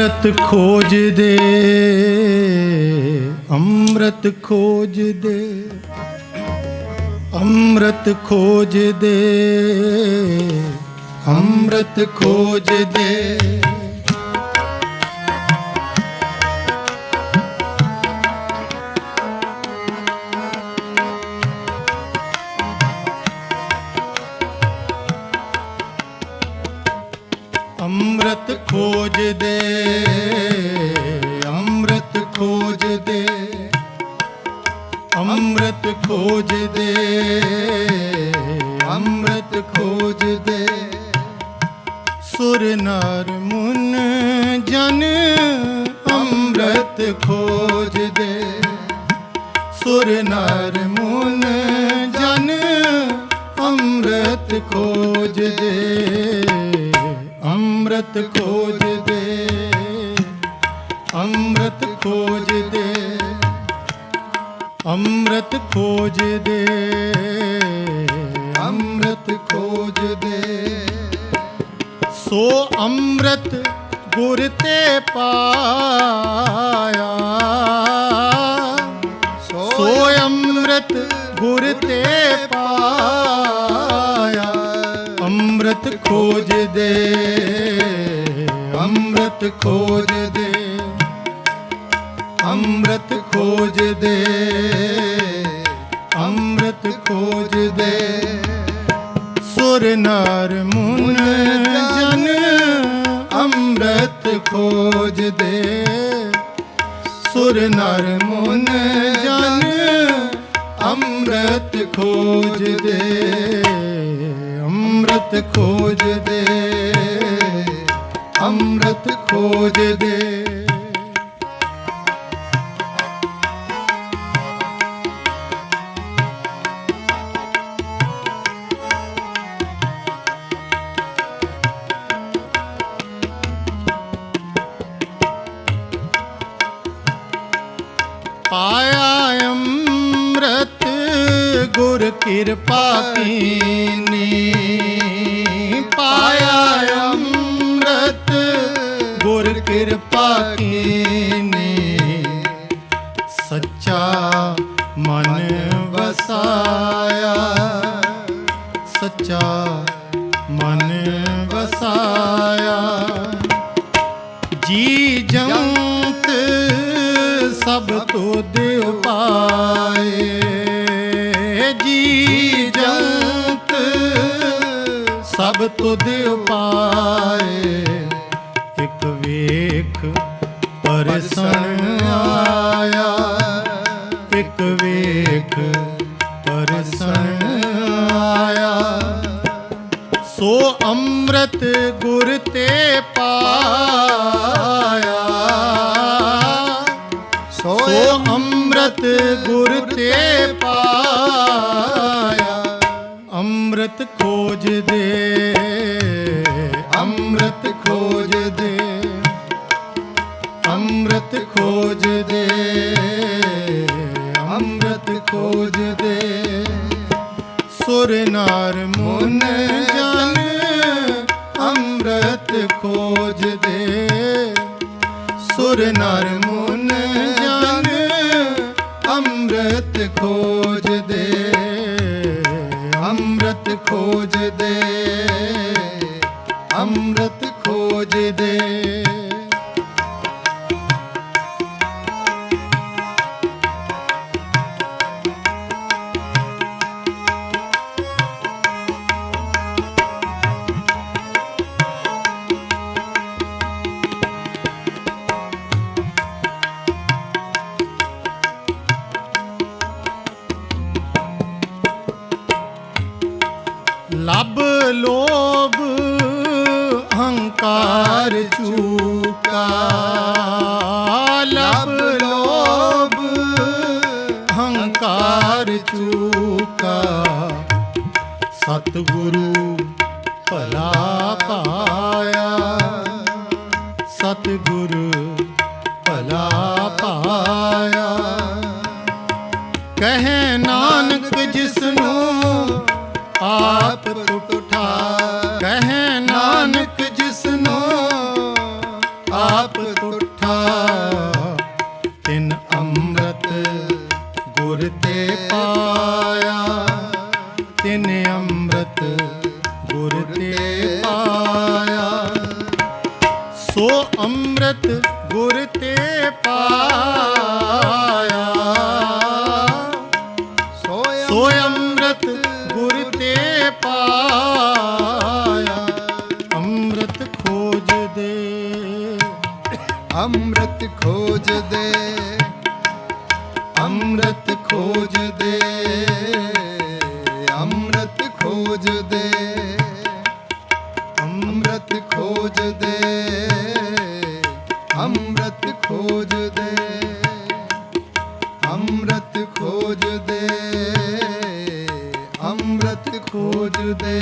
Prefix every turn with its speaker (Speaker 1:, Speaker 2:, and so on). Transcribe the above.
Speaker 1: ਅੰਮ੍ਰਿਤ ਖੋਜ ਦੇ ਅੰਮ੍ਰਿਤ ਖੋਜ ਦੇ ਅੰਮ੍ਰਿਤ ਖੋਜ ਦੇ ਅੰਮ੍ਰਿਤ ਖੋਜ ਦੇ ਅੰਮ੍ਰਿਤ ਖੋਜਦੇ ਅੰਮ੍ਰਿਤ ਖੋਜਦੇ ਅੰਮ੍ਰਿਤ ਖੋਜਦੇ ਅੰਮ੍ਰਿਤ ਖੋਜਦੇ। ਸੁਰ ਨਰ ਮੁਨ ਜਨ ਅੰਮ੍ਰਿਤ ਖੋਜਦੇ, ਸੁਰ ਨਰ ਮੁਨ ਜਨ ਅੰਮ੍ਰਿਤ ਖੋਜਦੇ। ਅੰਮ੍ਰਿਤ ਖੋਜਦੇ ਅੰਮ੍ਰਿਤ ਖੋਜਦੇ, ਅੰਮ੍ਰਿਤ ਖੋਜ ਦੇ ਅੰਮ੍ਰਿਤ ਖੋਜ ਦੇ ਸੋ ਅੰਮ੍ਰਿਤ ਗੁਰ ਤੇ ਪਾਇਆ, ਸੋ ਅੰਮ੍ਰਿਤ ਗੁਰ ਤੇ ਪਾਇਆ। ਅੰਮ੍ਰਿਤ ਖੋਜ ਦੇ ਅੰਮ੍ਰਿਤ ਖੋਜ ਦੇ ਅੰਮ੍ਰਿਤ ਖੋਜ ਦੇ ਅੰਮ੍ਰਿਤ ਖੋਜ ਦੇ ਸੁਰ ਨਾਰ ਮੁਨ ਜਨ ਅੰਮ੍ਰਿਤ ਖੋਜ ਦੇ ਸੁਰ ਨਰ ਮੁਨ ਜਨ ਅੰਮ੍ਰਿਤ ਖੋਜ ਦੇ ਅੰਮ੍ਰਿਤ ਖੋਜਦੇ ਅੰਮ੍ਰਿਤ ਖੋਜ ਦੇ। ਪਾਇਆ ਅੰਮ੍ਰਿਤ ਗੁਰ ਕਿਰਪਾ ਕੀਨੀ। ਪਾਇਆ ਅੰਮ੍ਰਿਤ। ਗੁਰ ਕਿਰਪਾ ਕੀਨੀ। ਸੱਚਾ ਮਨ ਵਸਾਇਆ। ਸੱਚਾ ਮਨ ਵਸਾਇਆ। ਜੀ ਜੰਤ ਸਭ ਤੁਧ ਉਪਾਏ ਜੀ ਜੰਤ ਸਭ ਤੁਧ ਉਪਾਏ ਇੱਕ ਵੇਖ ਪਰਸਨ ਆਇਆ। ਇੱਕ ਵੇਖ ਪਰਸਨ ਆਇਆ। ਸੋ ਅੰਮ੍ਰਿਤ ਗੁਰ ਤੇ ਪਾਇਆ। ਸੋ ਅੰਮ੍ਰਿਤ ਗੁਰ ਤੇ ਪਾਇਆ ਅੰਮ੍ਰਿਤ ਖੋਜ ਦੇ ਅੰਮ੍ਰਿਤ ਖੋਜ ਦੇ ਅੰਮ੍ਰਿਤ ਖੋਜ ਦੇ ਅੰਮ੍ਰਿਤ ਖੋਜ ਦੇ ਸੁਰ ਨਾਰ ਮਨ ਜਨ, ਅੰਮ੍ਰਿਤ ਖੋਜ ਦੇ ਸੁਰ ਨਾਰ ਮਨ ਜਨ, ਅੰਮ੍ਰਿਤ ਖੋਜ ਦੇ ਖੋਜਦੇ ਚੂਕਾ ਲਬ ਲੋਭ, ਹੰਕਾਰ ਚੂਕਾ। ਸਤਿਗੁਰੂ ਭਲਾ ਪਾਇਆ। ਸਤਿਗੁਰੂ ਭਲਾ ਪਾਇਆ। ਕਹੇ ਨਾਨਕ ਜਿਸਨੂੰ ਆਪ ਗੁਰ ਤੇ ਪਾਇਆ, ਤਿਨ ਅੰਮ੍ਰਿਤ ਗੁਰ ਤੇ ਪਾਇਆ। ਸੋ ਅੰਮ੍ਰਿਤ ਗੁਰ ਤੇ ਪਾਇਆ।
Speaker 2: ਸੋਇ
Speaker 1: ਸੋ ਅੰਮ੍ਰਿਤ ਗੁਰ ਤੇ ਪਾਇਆ। ਅੰਮ੍ਰਿਤ ਖੋਜ ਦੇ,
Speaker 2: ਅੰਮ੍ਰਿਤ ਖੋਜ ਦੇ। ਅੰਮ੍ਰਿਤ ਖੋਜਦੇ ਅੰਮ੍ਰਿਤ ਖੋਜਦੇ ਅੰਮ੍ਰਿਤ ਖੋਜਦੇ ਅੰਮ੍ਰਿਤ ਖੋਜਦੇ ਅੰਮ੍ਰਿਤ ਖੋਜਦੇ ਅੰਮ੍ਰਿਤ ਖੋਜਦੇ।